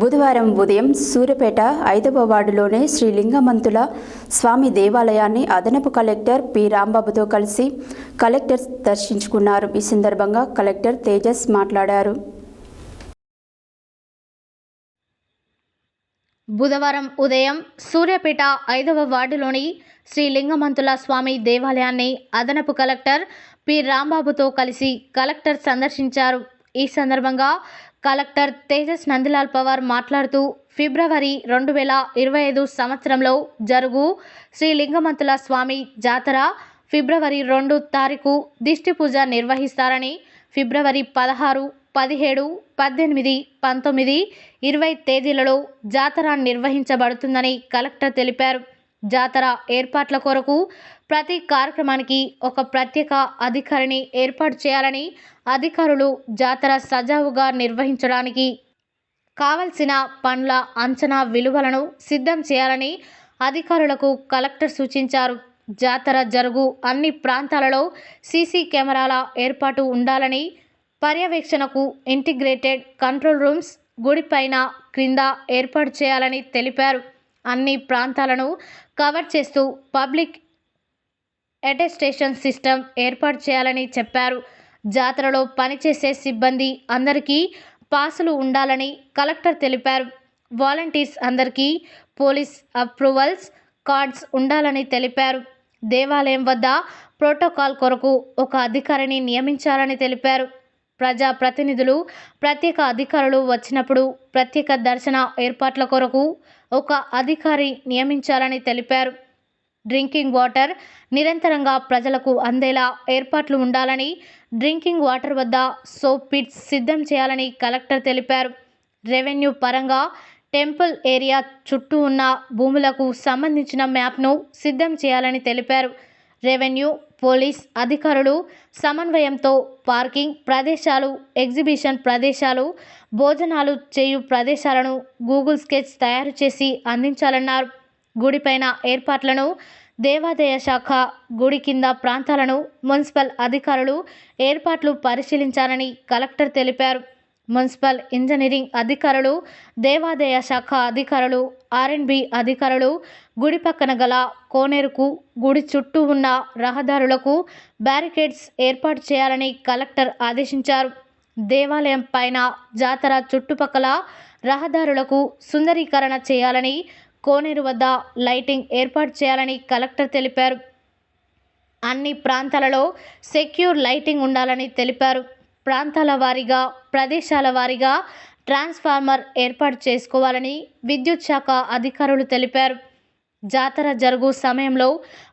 బుధవారం ఉదయం సూర్యపేట ఐదవ వార్డులోని శ్రీ లింగమంతుల స్వామి దేవాలయాన్ని అదనపు కలెక్టర్ పి. రాంబాబుతో కలిసి కలెక్టర్ దర్శించుకున్నారు. ఈ సందర్భంగా కలెక్టర్ తేజస్ మాట్లాడారు. బుధవారం ఉదయం సూర్యపేట ఐదవ వార్డులోని శ్రీ లింగమంతుల స్వామి దేవాలయాన్ని అదనపు కలెక్టర్ పి. రాంబాబుతో కలిసి కలెక్టర్ సందర్శించారు. ఈ సందర్భంగా కలెక్టర్ తేజస్ నందిలాల్ పవార్ మాట్లాడుతూ ఫిబ్రవరి రెండు వేల ఇరవై ఐదు సంవత్సరంలో జరుగు శ్రీ లింగమంతుల స్వామి జాతర ఫిబ్రవరి రెండు తారీఖు దిష్టి పూజ నిర్వహిస్తారని ఫిబ్రవరి పదహారు పదిహేడు పద్దెనిమిది పంతొమ్మిది ఇరవై తేదీలలో జాతర నిర్వహించబడుతుందని కలెక్టర్ తెలిపారు. జాతర ఏర్పాట్ల కొరకు ప్రతి కార్యక్రమానికి ఒక ప్రత్యేక అధికారిని ఏర్పాటు చేయాలని అధికారులు జాతర సజావుగా నిర్వహించడానికి కావలసిన పనుల అంచనా విలువలను సిద్ధం చేయాలని అధికారులకు కలెక్టర్ సూచించారు. జాతర జరుగు అన్ని ప్రాంతాలలో సీసీ కెమెరాల ఏర్పాటు ఉండాలని పర్యవేక్షణకు ఇంటిగ్రేటెడ్ కంట్రోల్ రూమ్స్ గుడిపైన క్రింద ఏర్పాటు చేయాలని తెలిపారు. అన్ని ప్రాంతాలను కవర్ చేస్తూ పబ్లిక్ అటెస్టేషన్ సిస్టమ్ ఏర్పాటు చేయాలని చెప్పారు. జాతరలో పనిచేసే సిబ్బంది అందరికీ పాసులు ఉండాలని కలెక్టర్ తెలిపారు. వాలంటీర్స్ అందరికీ పోలీస్ అప్రూవల్స్ కార్డ్స్ ఉండాలని తెలిపారు. దేవాలయం వద్ద ప్రోటోకాల్ కొరకు ఒక అధికారిని నియమించాలని తెలిపారు. ప్రజా ప్రతినిధులు ప్రత్యేక అధికారులు వచ్చినప్పుడు ప్రత్యేక దర్శన ఏర్పాట్ల కొరకు ఒక అధికారి నియమించాలని తెలిపారు. డ్రింకింగ్ వాటర్ నిరంతరంగా ప్రజలకు అందేలా ఏర్పాట్లు ఉండాలని డ్రింకింగ్ వాటర్ వద్ద సోప్ పిట్స్ సిద్ధం చేయాలని కలెక్టర్ తెలిపారు. రెవెన్యూ పరంగా టెంపుల్ ఏరియా చుట్టూ ఉన్న భూములకు సంబంధించిన మ్యాప్ను సిద్ధం చేయాలని తెలిపారు. రెవెన్యూ పోలీస్ అధికారులు సమన్వయంతో పార్కింగ్ ప్రదేశాలు ఎగ్జిబిషన్ ప్రదేశాలు భోజనాలు చేయు ప్రదేశాలను గూగుల్ స్కెచ్ తయారు చేసి అందించాలన్నారు. గుడిపైన ఏర్పాట్లను దేవాదాయ శాఖ గుడి కింద ప్రాంతాలను మున్సిపల్ అధికారులు ఏర్పాట్లు పరిశీలించాలని కలెక్టర్ తెలిపారు. మున్సిపల్ ఇంజనీరింగ్ అధికారులు దేవాదాయ శాఖ అధికారులు ఆర్ఎండ్బి అధికారులు గుడి పక్కన గల కోనేరుకు గుడి చుట్టూ ఉన్న రహదారులకు బ్యారికేడ్స్ ఏర్పాటు చేయాలని కలెక్టర్ ఆదేశించారు. దేవాలయం పైన జాతర చుట్టుపక్కల రహదారులకు సుందరీకరణ చేయాలని కోనేరు వద్ద లైటింగ్ ఏర్పాటు చేయాలని కలెక్టర్ తెలిపారు. అన్ని ప్రాంతాలలో సెక్యూర్ లైటింగ్ ఉండాలని తెలిపారు. ప్రాంతాల వారీగా ప్రదేశాల వారీగా ట్రాన్స్ఫార్మర్ ఏర్పాటు చేసుకోవాలని విద్యుత్ శాఖ అధికారులు తెలిపారు. జాతర జరుగు సమయంలో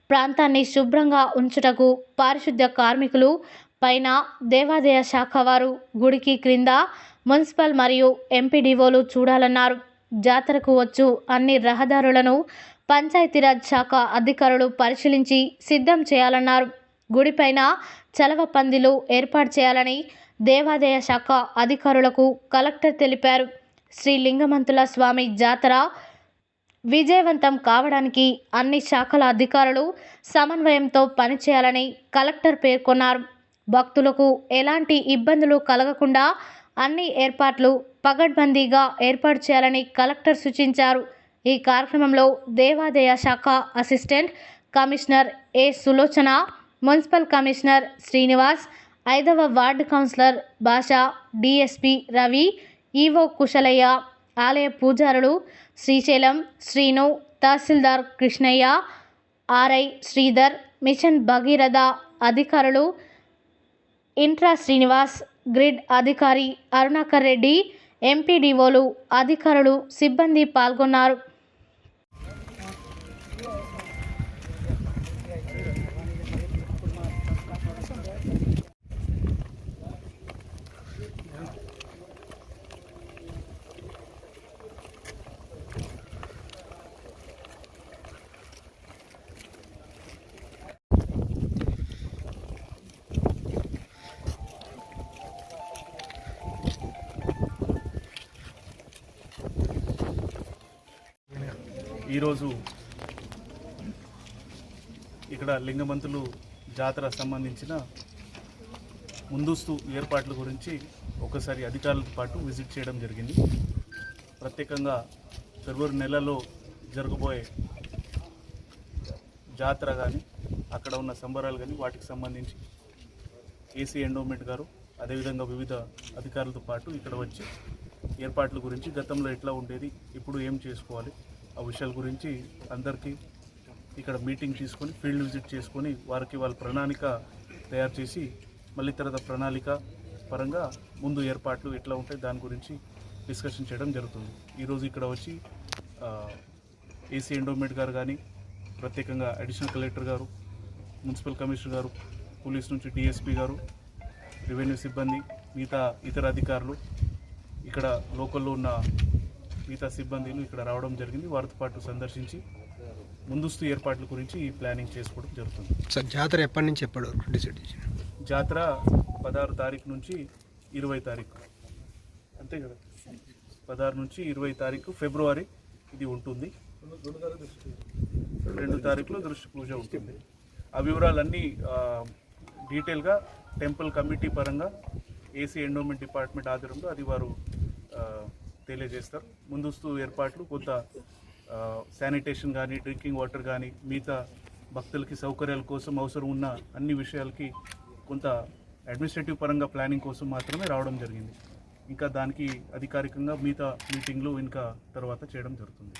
ప్రాంతాన్ని శుభ్రంగా ఉంచుటకు పారిశుద్ధ్య కార్మికులు పైన దేవాదాయ శాఖ వారు గుడికి క్రింద మున్సిపల్ మరియు ఎంపీడీఓలు చూడాలన్నారు. జాతరకు వచ్చు అన్ని రహదారులను పంచాయతీరాజ్ శాఖ అధికారులు పరిశీలించి సిద్ధం చేయాలన్నారు. గుడిపైన చలవ పందిలు ఏర్పాటు చేయాలని దేవాదాయ శాఖ అధికారులకు కలెక్టర్ తెలిపారు. శ్రీ లింగమంతుల స్వామి జాతర విజయవంతం కావడానికి అన్ని శాఖల అధికారులు సమన్వయంతో పనిచేయాలని కలెక్టర్ పేర్కొన్నారు. భక్తులకు ఎలాంటి ఇబ్బందులు కలగకుండా అన్ని ఏర్పాట్లు పగడ్బందీగా ఏర్పాటు చేయాలని కలెక్టర్ సూచించారు. ఈ కార్యక్రమంలో దేవాదాయ శాఖ assistant commissioner A Sulochana municipal commissioner Srinivas ఐదవ ward councillor Bhasha DSP Ravi EO Kushalaiah ఆలయ పూజారులు శ్రీశైలం శ్రీను తహసీల్దార్ కృష్ణయ్య ఆర్ఐ శ్రీధర్ మిషన్ భగీరథ అధికారులు ఇంట్రా శ్రీనివాస్ గ్రిడ్ అధికారి అరుణాకర్ రెడ్డి ఎంపీడీఓలు అధికారులు సిబ్బంది పాల్గొన్నారు. ఈరోజు ఇక్కడ లింగమంతులు జాతర సంబంధించిన ముందస్తు ఏర్పాట్ల గురించి ఒకసారి అధికారులతో పాటు విజిట్ చేయడం జరిగింది. ప్రత్యేకంగా ఫిబ్రవరి నెలలో జరగబోయే జాతర కానీ అక్కడ ఉన్న సంబరాలు కానీ వాటికి సంబంధించి ఏసీ ఎండోమెంట్ గారు అదేవిధంగా వివిధ అధికారులతో పాటు ఇక్కడ వచ్చి ఏర్పాట్ల గురించి గతంలో ఎట్లా ఉండేది ఇప్పుడు ఏం చేసుకోవాలి ఆ విషయాల గురించి అందరికీ ఇక్కడ మీటింగ్ తీసుకొని ఫీల్డ్ విజిట్ చేసుకొని వారికి వాళ్ళ ప్రణాళిక తయారు చేసి మళ్ళీ తర్వాత ప్రణాళిక పరంగా ముందు ఏర్పాట్లు ఎట్లా ఉంటాయి దాని గురించి డిస్కషన్ చేయడం జరుగుతుంది. ఈరోజు ఇక్కడ వచ్చి ఏసీ ఎండోమెంట్ గారు కానీ ప్రత్యేకంగా అడిషనల్ కలెక్టర్ గారు మున్సిపల్ కమిషనర్ గారు పోలీస్ నుంచి డిఎస్పీ గారు రెవెన్యూ సిబ్బంది మిగతా ఇతర అధికారులు ఇక్కడ లోకల్లో ఉన్న మిగతా సిబ్బందిలు ఇక్కడ రావడం జరిగింది. వారితో పాటు సందర్శించి ముందస్తు ఏర్పాట్ల గురించి ఈ ప్లానింగ్ చేసుకోవడం జరుగుతుంది. సార్ జాతర ఎప్పటి నుంచి ఎప్పటి వరకు డిసైడ్ జాతర పదహారు తారీఖు నుంచి ఇరవై తారీఖు. అంతే కదా? పదహారు నుంచి ఇరవై తారీఖు ఫిబ్రవరి ఇది ఉంటుంది. రెండు తారీఖులో దృష్టి పూజ ఉంటుంది. ఆ వివరాలన్నీ డీటెయిల్గా టెంపుల్ కమిటీ పరంగా ఏసీ ఎండోమెంట్ డిపార్ట్మెంట్ ఆధ్వర్యంలో అది వారు తెలియజేస్తారు. ముందస్తు ఏర్పాట్లు కొంత శానిటేషన్ కానీ డ్రింకింగ్ వాటర్ కానీ మిగతా భక్తులకి సౌకర్యాల కోసం అవసరం ఉన్న అన్ని విషయాలకి కొంత అడ్మినిస్ట్రేటివ్ పరంగా ప్లానింగ్ కోసం మాత్రమే రావడం జరిగింది. ఇంకా దానికి అధికారికంగా మిగతా మీటింగ్లు ఇంకా తర్వాత చేయడం జరుగుతుంది.